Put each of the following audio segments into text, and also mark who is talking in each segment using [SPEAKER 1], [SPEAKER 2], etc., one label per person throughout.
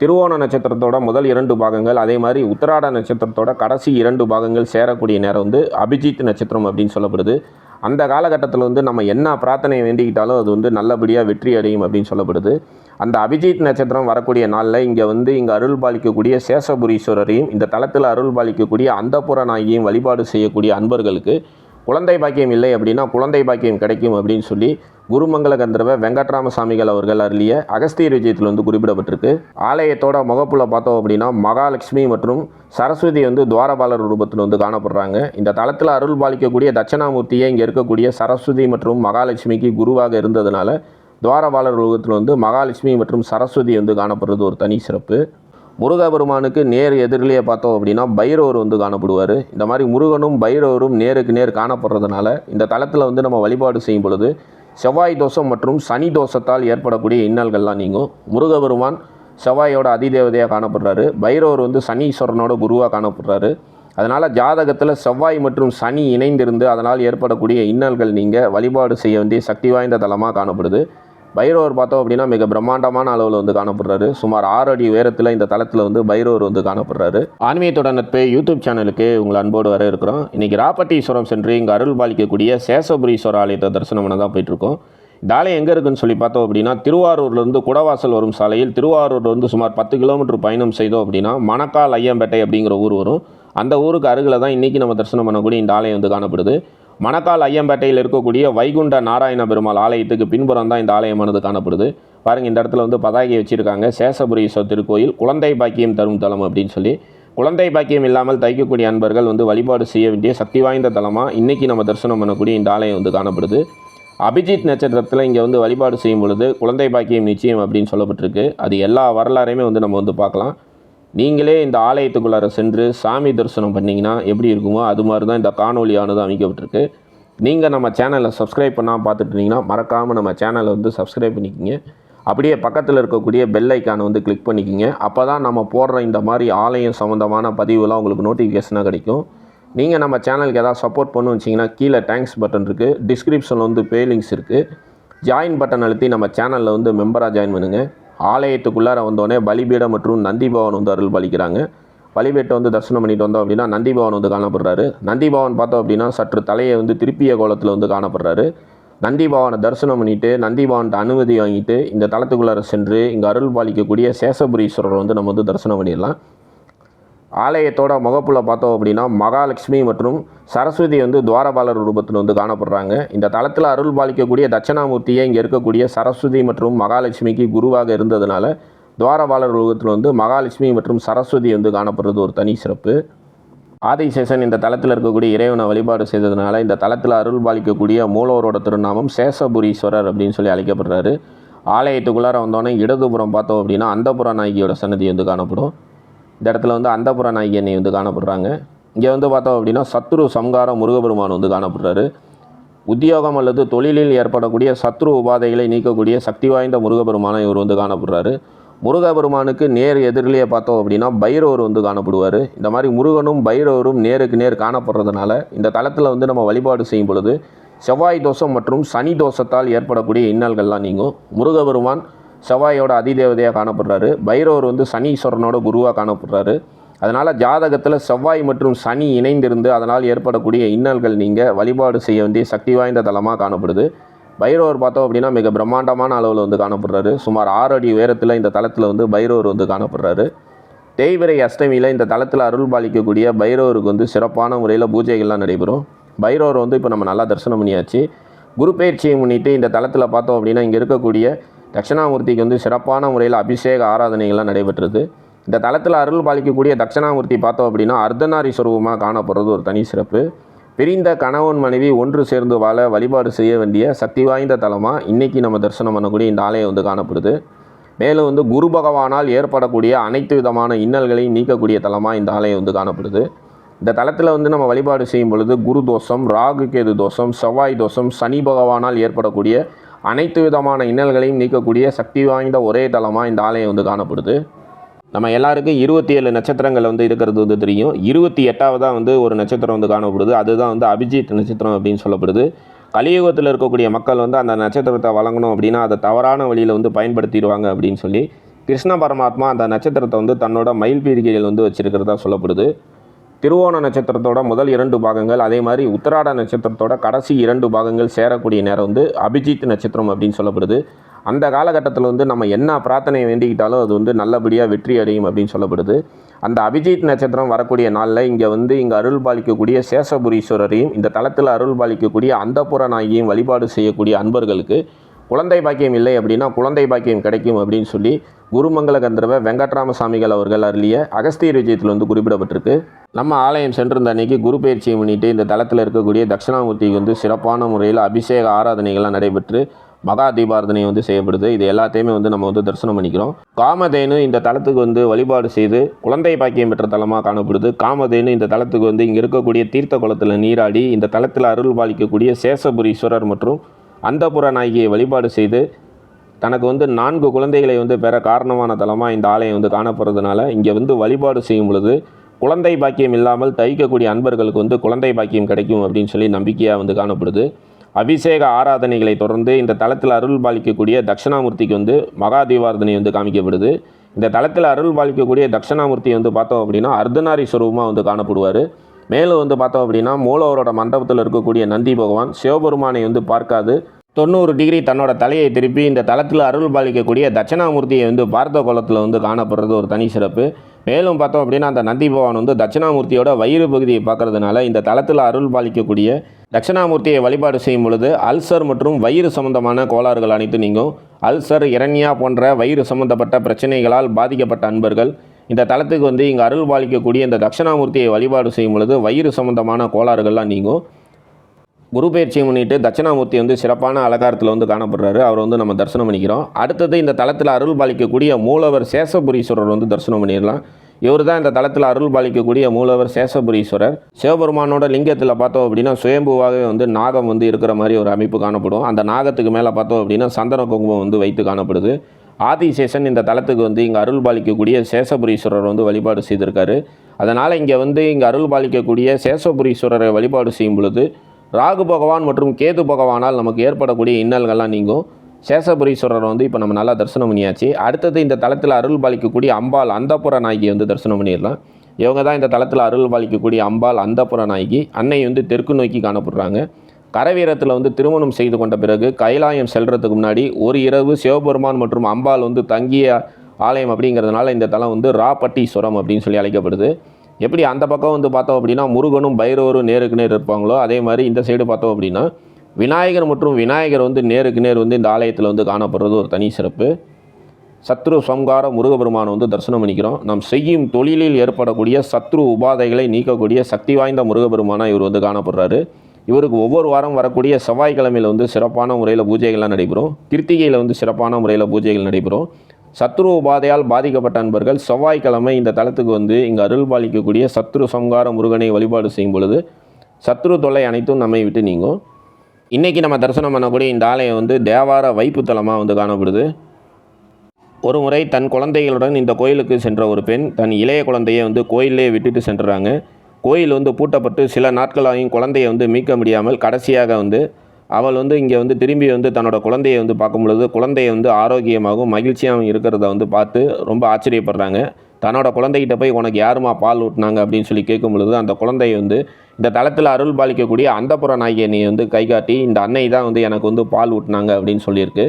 [SPEAKER 1] திருவோண நட்சத்திரத்தோட முதல் இரண்டு பாகங்கள் அதே மாதிரி உத்தராட நட்சத்திரத்தோட கடைசி இரண்டு பாகங்கள் சேரக்கூடிய நேரம் வந்து அபிஜித் நட்சத்திரம் அப்படின்னு சொல்லப்படுது. அந்த காலகட்டத்தில் வந்து நம்ம என்ன பிரார்த்தனை வேண்டிக்கிட்டாலும் அது வந்து நல்லபடியாக வெற்றி அடையும் அப்படின்னு சொல்லப்படுது. அந்த அபிஜித் நட்சத்திரம் வரக்கூடிய நாளில் இங்கே வந்து இங்கே அருள் பாலிக்கக்கூடிய சேஷபுரீஸ்வரரையும் இந்த தளத்தில் அருள் பாலிக்கக்கூடிய அந்தப்புற நாயகியும் வழிபாடு செய்யக்கூடிய அன்பர்களுக்கு குழந்தை பாக்கியம் இல்லை அப்படின்னா குழந்தை பாக்கியம் கிடைக்கும் அப்படின்னு சொல்லி குருமங்கல கந்தர்வ வெங்கட்ராம சாமிகள் அவர்கள் அருளிய அகஸ்தியர் விஜயத்தில் வந்து குறிப்பிடப்பட்டிருக்கு. ஆலயத்தோட முகப்புல பார்த்தோம் அப்படின்னா மகாலட்சுமி மற்றும் சரஸ்வதி வந்து துவாரபாலர் ரூபத்தில் வந்து காணப்படுறாங்க. இந்த தளத்தில் அருள் பாலிக்கக்கூடிய தட்சணாமூர்த்தியை இங்கே இருக்கக்கூடிய சரஸ்வதி மற்றும் மகாலட்சுமிக்கு குருவாக இருந்ததுனால துவாரபாலர் ரூபத்தில் வந்து மகாலட்சுமி மற்றும் சரஸ்வதி வந்து காணப்படுறது ஒரு தனி சிறப்பு. முருகபெருமானுக்கு நேர் எதிரிலேயே பார்த்தோம் அப்படின்னா பைரவர் வந்து காணப்படுவார். இந்த மாதிரி முருகனும் பைரவரும் நேருக்கு நேர் காணப்படுறதுனால இந்த தளத்தில் வந்து நம்ம வழிபாடு செய்யும் பொழுது செவ்வாய் தோஷம் மற்றும் சனி தோஷத்தால் ஏற்படக்கூடிய இன்னல்கள்லாம் நீங்கும். முருகபெருமான் செவ்வாயோட அதிதேவதையாக காணப்படுறாரு. பைரவர் வந்து சனீஸ்வரனோட குருவாக காணப்படுறாரு. அதனால் ஜாதகத்தில் செவ்வாய் மற்றும் சனி இணைந்திருந்து அதனால் ஏற்படக்கூடிய இன்னல்கள் நீங்கள் வழிபாடு செய்ய வேண்டிய சக்தி வாய்ந்த தலமாக காணப்படுது. பைரவர் பார்த்தோம் அப்படின்னா மிக பிரம்மாண்டமான அளவில் வந்து காணப்படுறாரு. சுமார் ஆறு அடி உயரத்தில் இந்த தளத்தில் வந்து பைரவர் வந்து காணப்படுறாரு. ஆன்மீகத்தோட நட்பு யூடியூப் சேனலுக்கு உங்களை அன்போடு வர இருக்கிறோம். இன்றைக்கி ராப்பட்டீஸ்வரம் சென்று இங்கே அருள் பாலிக்கக்கூடிய சேஷபுரீஸ்வரர் ஆலயத்தை தரிசனம் பண்ண தான் போயிட்டுருக்கோம். இந்த ஆலயம் எங்கே இருக்குன்னு சொல்லி பார்த்தோம் அப்படின்னா திருவாரூர்லேருந்து குடவாசல் வரும் சாலையில் திருவாரூர்லேருந்து சுமார் பத்து கிலோமீட்டர் பயணம் செய்தோம் அப்படின்னா மணக்கால் ஐயம்பேட்டை அப்படிங்கிற ஊர் வரும். அந்த ஊருக்கு அருகில் தான் இன்றைக்கி நம்ம தரிசனம் பண்ணக்கூடிய இந்த ஆலயம் வந்து காணப்படுது. மணக்கால் ஐயம்பேட்டையில் இருக்கக்கூடிய வைகுண்ட நாராயண பெருமாள் ஆலயத்துக்கு பின்புறம் தான் இந்த ஆலயமானது காணப்படுது. பாருங்கள் இந்த இடத்துல வந்து பதாகை வச்சுருக்காங்க. சேஷபுரீஸ்வரர் திருக்கோயில் குழந்தை பாக்கியம் தரும் தலம் அப்படின்னு சொல்லி. குழந்தை பாக்கியம் இல்லாமல் தைக்கக்கூடிய அன்பர்கள் வந்து வழிபாடு செய்ய வேண்டிய சக்தி வாய்ந்த தலமாக இன்றைக்கி நம்ம தரிசனம் பண்ணக்கூடிய இந்த ஆலயம் வந்து காணப்படுது. அபிஜித் நட்சத்திரத்தில் இங்கே வந்து வழிபாடு செய்யும் பொழுது குழந்தை பாக்கியம் நிச்சயம் அப்படின்னு சொல்லப்பட்டிருக்கு. அது எல்லா வரலாறையுமே வந்து நம்ம வந்து பார்க்கலாம். நீங்களே இந்த ஆலயத்துக்குள்ளார சென்று சாமி தரிசனம் பண்ணிங்கன்னா எப்படி இருக்குமோ அது மாதிரி தான் இந்த காணொலியானது அமைக்கப்பட்டிருக்கு. நீங்கள் நம்ம சேனலை சப்ஸ்கிரைப் பண்ணால் பார்த்துட்டு இருந்தீங்கன்னா மறக்காமல் நம்ம சேனலை வந்து சப்ஸ்கிரைப் பண்ணிக்கிங்க. அப்படியே பக்கத்தில் இருக்கக்கூடிய பெல் ஐக்கானை வந்து கிளிக் பண்ணிக்கோங்க. அப்போ தான் நம்ம போடுற இந்த மாதிரி ஆலயம் சம்மந்தமான பதிவுலாம் உங்களுக்கு நோட்டிஃபிகேஷனாக கிடைக்கும். நீங்கள் நம்ம சேனலுக்கு எதாவது சப்போர்ட் பண்ணு வச்சிங்கன்னா கீழே தேங்க்ஸ் பட்டன் இருக்குது டிஸ்கிரிப்ஷனில் வந்து பே லிங்க்ஸ் இருக்குது ஜாயின் பட்டன் அழுத்தி நம்ம சேனலில் வந்து மெம்பராக ஜாயின் பண்ணுங்கள் ஆலயத்துக்குள்ளார வந்தோடனே பலிபீடம் மற்றும் நந்தி பவன் வந்து அருள் பலிக்கிறாங்க. பலிபீட்டை வந்து தரிசனம் பண்ணிட்டு வந்தோம் அப்படின்னா நந்திபவன் வந்து காணப்படுறாரு. நந்திபவன் பார்த்தோம் அப்படின்னா சற்று தலையை வந்து திருப்பிய கோலத்தில் வந்து காணப்படுறாரு. நந்தி பவனை தரிசனம் பண்ணிட்டு நந்திபவன்கிட்ட அனுமதி வாங்கிட்டு இந்த தளத்துக்குள்ளார சென்று இங்கே அருள் பாலிக்கக்கூடிய சேஷபுரீஸ்வரர் வந்து நம்ம வந்து தரிசனம் பண்ணிடலாம். ஆலயத்தோட முகப்புல பார்த்தோம் அப்படின்னா மகாலட்சுமி மற்றும் சரஸ்வதி வந்து துவாரபாலர் ரூபத்தில் வந்து காணப்படுறாங்க. இந்த தளத்தில் அருள் பாலிக்கக்கூடிய தட்சணாமூர்த்தியை இங்கே இருக்கக்கூடிய சரஸ்வதி மற்றும் மகாலட்சுமிக்கு குருவாக இருந்ததுனால துவாரபாலர் ரூபத்தில் வந்து மகாலட்சுமி மற்றும் சரஸ்வதி வந்து காணப்படுறது ஒரு தனி சிறப்பு. ஆதிசேஷன் இந்த தளத்தில் இருக்கக்கூடிய இறைவனை வழிபாடு செய்ததுனால இந்த தளத்தில் அருள் பாலிக்கக்கூடிய மூலவரோட திருநாமம் சேஷபுரீஸ்வரர் அப்படின்னு சொல்லி அழைக்கப்படுறாரு. ஆலயத்துக்குள்ளார வந்தோடனே இடதுபுறம் பார்த்தோம் அப்படின்னா அந்தபுர நாயகியோட சன்னதி வந்து காணப்படும். இந்த இடத்துல வந்து அந்தபுர நாயகி அன்னை வந்து காணப்படுறாங்க. இங்கே வந்து பார்த்தோம் அப்படின்னா சத்ரு சம்கார முருகபெருமான் வந்து காணப்படுறாரு. உத்தியோகம் அல்லது தொழிலில் ஏற்படக்கூடிய சத்ரு உபாதைகளை நீக்கக்கூடிய சக்தி வாய்ந்த முருகபெருமானை இவர் வந்து காணப்படுறாரு. முருகபெருமானுக்கு நேர் எதிரிலேயே பார்த்தோம் அப்படின்னா பைரவர் வந்து காணப்படுவார். இந்த மாதிரி முருகனும் பைரவரும் நேருக்கு நேர் காணப்படுறதுனால இந்த தளத்தில் வந்து நம்ம வழிபாடு செய்யும் பொழுது செவ்வாய் தோஷம் மற்றும் சனி தோஷத்தால் ஏற்படக்கூடிய இன்னல்கள்லாம் நீங்கும். முருகபெருமான் செவ்வாயோட அதிதேவதையாக காணப்படுறாரு. பைரவர் வந்து சனீஸ்வரனோட குருவாக காணப்படுறாரு. அதனால் ஜாதகத்தில் செவ்வாய் மற்றும் சனி இணைந்திருந்து அதனால் ஏற்படக்கூடிய இன்னல்கள் நீங்கள் வழிபாடு செய்ய வேண்டிய சக்தி வாய்ந்த தலமாக காணப்படுது. பைரவர் பார்த்தோம் அப்படின்னா மிக பிரம்மாண்டமான அளவில் வந்து காணப்படுறாரு. சுமார் ஆறு அடி உயரத்தில் இந்த தளத்தில் வந்து பைரவர் வந்து காணப்படுறாரு. தேய்விரை அஷ்டமியில் இந்த தளத்தில் அருள் பாலிக்கக்கூடிய பைரவருக்கு வந்து சிறப்பான முறையில் பூஜைகள்லாம் நடைபெறும். பைரவர் வந்து இப்போ நம்ம நல்லா தரிசனம் பண்ணியாச்சு. குரு பயிற்சியை முன்னிட்டு இந்த தளத்தில் பார்த்தோம் அப்படின்னா இங்கே இருக்கக்கூடிய தட்சிணாமூர்த்திக்கு வந்து சிறப்பான முறையில் அபிஷேக ஆராதனைகள்லாம் நடைபெற்றது. இந்த தளத்தில் அருள் பாலிக்கக்கூடிய தட்சிணாமூர்த்தி பார்த்தோம் அப்படின்னா அர்த்தநாரி சுரூபமாக காணப்படுறது ஒரு தனி சிறப்பு. பிரிந்த கணவன் மனைவி ஒன்று சேர்ந்து வாழ வழிபாடு செய்ய வேண்டிய சக்தி வாய்ந்த தலமாக இன்றைக்கி நம்ம தரிசனம் பண்ணக்கூடிய இந்த ஆலயம் வந்து காணப்படுது. மேலும் வந்து குரு பகவானால் ஏற்படக்கூடிய அனைத்து விதமான இன்னல்களையும் நீக்கக்கூடிய தலமாக இந்த ஆலயம் வந்து காணப்படுது. இந்த தலத்தில் வந்து நம்ம வழிபாடு செய்யும் பொழுது குரு தோஷம் ராகு கேது தோஷம் செவ்வாய் தோஷம் சனி பகவானால் ஏற்படக்கூடிய அனைத்து விதமான இன்னல்களையும் நீக்கக்கூடிய சக்தி வாய்ந்த ஒரே தலமாக இந்த ஆலயம் வந்து காணப்படுது. நம்ம எல்லாருக்கும் இருபத்தி ஏழு நட்சத்திரங்கள் வந்து இருக்கிறது வந்து தெரியும். இருபத்தி எட்டாவதாக வந்து ஒரு நட்சத்திரம் வந்து காணப்படுது. அதுதான் வந்து அபிஜித் நட்சத்திரம் அப்படின்னு சொல்லப்படுது. கலியுகத்தில் இருக்கக்கூடிய மக்கள் வந்து அந்த நட்சத்திரத்தை வழங்கணும் அப்படின்னா அதை தவறான வழியில் வந்து பயன்படுத்திடுவாங்க அப்படின்னு சொல்லி கிருஷ்ண பரமாத்மா அந்த நட்சத்திரத்தை வந்து தன்னோட மயில் பீரிகையில் வந்து வச்சிருக்கிறதா சொல்லப்படுது. திருவோண நட்சத்திரத்தோட முதல் இரண்டு பாகங்கள் அதே மாதிரி உத்தராட நட்சத்திரத்தோட கடைசி இரண்டு பாகங்கள் சேரக்கூடிய நேரம் வந்து அபிஜித் நட்சத்திரம் அப்படின்னு சொல்லப்படுது. அந்த காலகட்டத்தில் வந்து நம்ம என்ன பிரார்த்தனை வேண்டிக்கிட்டாலும் அது வந்து நல்லபடியாக வெற்றி அடையும் அப்படின்னு சொல்லப்படுது. அந்த அபிஜித் நட்சத்திரம் வரக்கூடிய நாளில் இங்கே வந்து இங்கே அருள் பாலிக்கக்கூடிய சேஷபுரீஸ்வரரையும் இந்த தளத்தில் அருள் பாலிக்கக்கூடிய அந்தப்புற நாயகியும் வழிபாடு செய்யக்கூடிய அன்பர்களுக்கு குழந்தை பாக்கியம் இல்லை அப்படின்னா குழந்தை பாக்கியம் கிடைக்கும் அப்படின்னு சொல்லி குருமங்கல கந்தர்வ வெங்கட்ராம சாமிகள் அவர்கள் அருளிய அகஸ்தியர் விஜயத்தில் வந்து குறிப்பிடப்பட்டிருக்கு. நம்ம ஆலயம் சென்றிருந்த அன்னைக்கு குரு பயிற்சியை முன்னிட்டு இந்த தளத்தில் இருக்கக்கூடிய தட்சிணாமூர்த்திக்கு வந்து சிறப்பான முறையில் அபிஷேக ஆராதனைகள்லாம் நடைபெற்று மகா தீபாரதனை வந்து செய்யப்படுது. இது எல்லாத்தையுமே வந்து நம்ம வந்து தரிசனம் பண்ணிக்கிறோம். காமதேனு இந்த தளத்துக்கு வந்து வழிபாடு செய்து குழந்தை பாக்கியம் பெற்ற தலமாக காணப்படுது. காமதேனு இந்த தளத்துக்கு வந்து இங்கே இருக்கக்கூடிய தீர்த்த குளத்தில் நீராடி இந்த தளத்தில் அருள் பாலிக்கக்கூடிய சேசபுரீஸ்வரர் மற்றும் அந்தபுர நாயகியை வழிபாடு செய்து தனக்கு வந்து நான்கு குழந்தைகளை வந்து பெற காரணமான தலமாக இந்த ஆலயம் வந்து காணப்படுறதுனால இங்கே வந்து வழிபாடு செய்யும் பொழுது குழந்தை பாக்கியம் இல்லாமல் தவிக்கக்கூடிய அன்பர்களுக்கு வந்து குழந்தை பாக்கியம் கிடைக்கும் அப்படின்னு சொல்லி நம்பிக்கையாக வந்து காணப்படுது. அபிஷேக ஆராதனைகளை தொடர்ந்து இந்த தளத்தில் அருள் பாலிக்கக்கூடிய தட்சிணாமூர்த்திக்கு வந்து மகா தீபார்த்தனை வந்து காமிக்கப்படுது. இந்த தளத்தில் அருள் பாலிக்கக்கூடிய தட்சிணாமூர்த்தி வந்து பார்த்தோம் அப்படின்னா அர்த்தநாரி ஸ்வரூபமாக வந்து காணப்படுவார். மேலும் வந்து பார்த்தோம் அப்படின்னா மூலவரோட மண்டபத்தில் இருக்கக்கூடிய நந்தி பகவான் சிவபெருமானை வந்து பார்க்காது. தொண்ணூறு டிகிரி தன்னோட தலையை திருப்பி இந்த தளத்தில் அருள் பாலிக்கக்கூடிய தட்சிணாமூர்த்தியை வந்து பார்த்த கோலத்தில் வந்து காணப்படுறது ஒரு தனி சிறப்பு. மேலும் பார்த்தோம் அப்படின்னா அந்த நந்தி பகவான் வந்து தட்சிணாமூர்த்தியோட வயிறு பகுதியை பார்க்கறதுனால இந்த தளத்தில் அருள் பாலிக்கக்கூடிய தட்சிணாமூர்த்தியை வழிபாடு செய்யும் பொழுது அல்சர் மற்றும் வயிறு சம்பந்தமான கோளாறுகள் அனைத்து நீங்கும். அல்சர் இரண்யா போன்ற வயிறு சம்பந்தப்பட்ட பிரச்சனைகளால் பாதிக்கப்பட்ட அன்பர்கள் இந்த தலத்துக்கு வந்து இங்கே அருள் பாலிக்கக்கூடிய இந்த தட்சிணாமூர்த்தியை வழிபாடு செய்யும் பொழுது வயிறு சம்பந்தமான கோளாறுகள்லாம் நீங்கும். குரு பயிற்சியை முன்னிட்டு தட்சிணாமூர்த்தி வந்து சிறப்பான அலங்காரத்தில் வந்து காணப்படுறாரு. அவர் வந்து நம்ம தரிசனம் பண்ணிக்கிறோம். அடுத்தது இந்த தலத்தில் அருள் பாலிக்கக்கூடிய மூலவர் சேஷபுரீஸ்வரர் வந்து தரிசனம் பண்ணிடலாம். இவர் தான் இந்த தளத்தில் அருள் பாலிக்கக்கூடிய மூலவர் சேஷபுரீஸ்வரர். சிவபெருமானோட லிங்கத்தில் பார்த்தோம் அப்படின்னா சுயம்புவாகவே வந்து நாகம் வந்து இருக்கிற மாதிரி ஒரு அமைப்பு காணப்படும். அந்த நாகத்துக்கு மேலே பார்த்தோம் அப்படின்னா சந்தன குங்குமம் வந்து வைத்து காணப்படுது. ஆதிசேஷன் இந்த தலத்துக்கு வந்து இங்கே அருள் பாலிக்கக்கூடிய சேஷபுரீஸ்வரர் வந்து வழிபாடு செய்திருக்காரு. அதனால் இங்கே வந்து இங்கே அருள் பாலிக்கக்கூடிய சேஷபுரீஸ்வரரை வழிபாடு செய்யும் பொழுது ராகு பகவான் மற்றும் கேது பகவானால் நமக்கு ஏற்படக்கூடிய இன்னல்கள்லாம் நீங்கும். சேஷபுரீஸ்வரரை வந்து இப்போ நம்ம நல்லா தரிசனம் பண்ணியாச்சு. அடுத்தது இந்த தலத்தில் அருள் பாலிக்கக்கூடிய அம்பாள் அந்தப்புற நாயகியை வந்து தரிசனம் பண்ணிடலாம். இவங்க தான் இந்த தலத்தில் அருள் பாலிக்கக்கூடிய அம்பாள் அந்தப்புற நாயகி. அன்னை வந்து தெற்கு நோக்கி காணப்படுறாங்க. கரவீரத்தில் வந்து திருமணம் செய்து கொண்ட பிறகு கைலாயம் செல்கிறதுக்கு முன்னாடி ஒரு இரவு சிவபெருமான் மற்றும் அம்பாள் வந்து தங்கிய ஆலயம் அப்படிங்கிறதுனால இந்த தலம் வந்து ராப்பட்டீஸ்வரம் அப்படின்னு சொல்லி அழைக்கப்படுது. எப்படி அந்த பக்கம் வந்து பார்த்தோம் அப்படின்னா முருகனும் பைரவரும் நேருக்கு நேர் இருப்பாங்களோ அதே மாதிரி இந்த சைடு பார்த்தோம் அப்படின்னா விநாயகர் மற்றும் விநாயகர் வந்து நேருக்கு நேர் வந்து இந்த ஆலயத்தில் வந்து காணப்படுறது ஒரு தனி சிறப்பு. சத்ரு சம்கார முருகபெருமானை வந்து தரிசனம் பண்ணிக்கிறோம். நாம் செய்யும் தொழிலில் ஏற்படக்கூடிய சத்ரு உபாதைகளை நீக்கக்கூடிய சக்தி வாய்ந்த முருகபெருமானாக இவர் வந்து காணப்படுறாரு. இவருக்கு ஒவ்வொரு வாரம் வரக்கூடிய செவ்வாய்க்கிழமையில் வந்து சிறப்பான முறையில் பூஜைகள்லாம் நடைபெறும். கிருத்திகையில் வந்து சிறப்பான முறையில் பூஜைகள் நடைபெறும். சத்ரு உபாதையால் பாதிக்கப்பட்ட அன்பர்கள் செவ்வாய்க்கிழமை இந்த தலத்துக்கு வந்து இங்கே அருள் பாலிக்கக்கூடிய சத்ரு சம்ஹார முருகனை வழிபாடு செய்யும் பொழுது சத்ரு தொல்லை அனைத்தும் நம்மை விட்டு நீங்கும். இன்றைக்கி நம்ம தரிசனம் பண்ணக்கூடிய இந்த ஆலயம் வந்து தேவார வைப்பு தலமாக வந்து காணப்படுது. ஒரு முறை தன் குழந்தைகளுடன் இந்த கோயிலுக்கு சென்ற ஒரு பெண் தன் இளைய குழந்தையை வந்து கோயிலே விட்டுட்டு சென்றுறாங்க கோயில் வந்து பூட்டப்பட்டு சில நாட்களாகியும் குழந்தையை வந்து மீட்க முடியாமல் கடைசியாக வந்து அவள் வந்து இங்கே வந்து திரும்பி வந்து தன்னோட குழந்தையை வந்து பார்க்கும் பொழுது குழந்தையை வந்து ஆரோக்கியமாகவும் மகிழ்ச்சியாகவும் இருக்கிறத வந்து பார்த்து ரொம்ப ஆச்சரியப்படுறாங்க. தன்னோட குழந்தைகிட்ட போய் உனக்கு யாருமா பால் ஊட்டினாங்க அப்படின்னு சொல்லி கேட்கும் பொழுது அந்த குழந்தையை வந்து இந்த தளத்தில் அருள் பாலிக்கக்கூடிய அந்தப்புற நாயகியை வந்து கை காட்டி இந்த அன்னை தான் வந்து எனக்கு வந்து பால் ஊட்டினாங்க அப்படின்னு சொல்லியிருக்கு.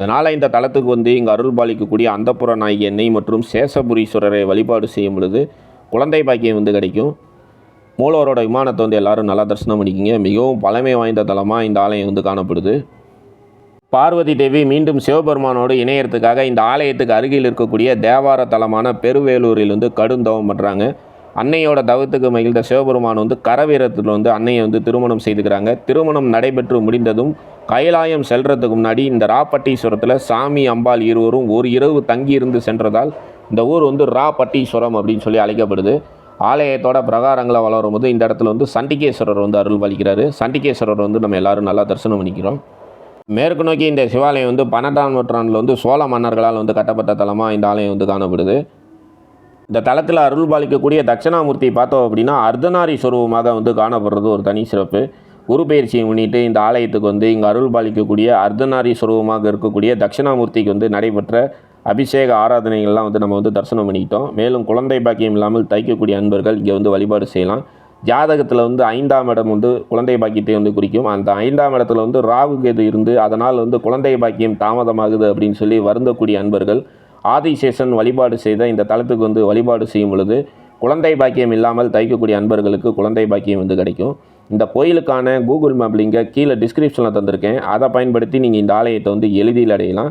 [SPEAKER 1] அதனால் இந்த தளத்துக்கு வந்து இங்கே அருள் பாலிக்கக்கூடிய அந்தப்புற நாயகி எண்ணெய் மற்றும் சேஷபுரீஸ்வரரை வழிபாடு செய்யும் பொழுது குழந்தை பாக்கியம் வந்து கிடைக்கும். மூலவரோட விமானத்தை வந்து எல்லோரும் நல்லா தரிசனம் பண்ணிக்கிங்க. மிகவும் பழமை வாய்ந்த தலமாக இந்த ஆலயம் வந்து காணப்படுது. பார்வதி தேவி மீண்டும் சிவபெருமானோடு இணையறதுக்காக இந்த ஆலயத்துக்கு அருகில் இருக்கக்கூடிய தேவார தலமான பெருவேலூரில் வந்து கடும் தவம் பண்ணுறாங்க அன்னையோட தவத்துக்கு மகிழ்ந்த சிவபெருமான் வந்து கரவீரத்தில் வந்து அன்னையை வந்து திருமணம் செய்துக்கிறாங்க. திருமணம் நடைபெற்று முடிந்ததும் கைலாயம் செல்றதுக்கு முன்னாடி இந்த ராப்பட்டீஸ்வரத்தில் சாமி அம்பாள் இருவரும் ஒரு இரவு தங்கியிருந்து சென்றதால் இந்த ஊர் வந்து ரா பட்டீஸ்வரம் அப்படின்னு சொல்லி அழைக்கப்படுது. ஆலயத்தோட பிரகாரங்களை வளரும் போது இந்த இடத்துல வந்து சண்டிகேஸ்வரர் வந்து அருள் பாலிக்கிறாரு சண்டிகேஸ்வரர் வந்து நம்ம எல்லாரும் நல்லா தரிசனம் பண்ணிக்கிறோம். மேற்கு நோக்கி இந்த சிவாலயம் வந்து பன்னெண்டாம் நூற்றாண்டில் வந்து சோழ மன்னர்களால் வந்து கட்டப்பட்ட தலமாக இந்த ஆலயம் வந்து காணப்படுது. இந்த தலத்தில் அருள் பாலிக்கக்கூடிய தட்சிணாமூர்த்தி பார்த்தோம் அப்படின்னா அர்த்தநாரி ஸ்வரூபமாக வந்து காணப்படுறது ஒரு தனி சிறப்பு. குரு பயிற்சியை முன்னிட்டு இந்த ஆலயத்துக்கு வந்து இங்கே அருள் பாலிக்கக்கூடிய அர்த்தநாரி சுரூபமாக இருக்கக்கூடிய தட்சிணாமூர்த்திக்கு வந்து நடைபெற்ற அபிஷேக ஆராதனைகள்லாம் வந்து நம்ம வந்து தரிசனம் பண்ணிக்கிட்டோம். மேலும் குழந்தை பாக்கியம் இல்லாமல் தைக்கக்கூடிய அன்பர்கள் இங்கே வந்து வழிபாடு செய்யலாம். ஜாதகத்தில் வந்து ஐந்தாம் இடம் வந்து குழந்தை பாக்கியத்தை வந்து குறிக்கும். அந்த ஐந்தாம் இடத்துல வந்து ராகு கேது இருந்து அதனால் வந்து குழந்தை பாக்கியம் தாமதமாகுது அப்படின்னு சொல்லி வருந்தக்கூடிய அன்பர்கள் ஆதிசேஷன் வழிபாடு செய்த இந்த தளத்துக்கு வந்து வழிபாடு செய்யும் பொழுது குழந்தை பாக்கியம் இல்லாமல் தைக்கக்கூடிய அன்பர்களுக்கு குழந்தை பாக்கியம் வந்து கிடைக்கும். இந்த கோயிலுக்கான கூகுள் மேப் லிங்கை கீழே டிஸ்கிரிப்ஷனில் தந்திருக்கேன். அதை பயன்படுத்தி நீங்கள் இந்த ஆலயத்தை வந்து எளிதில் அடையலாம்.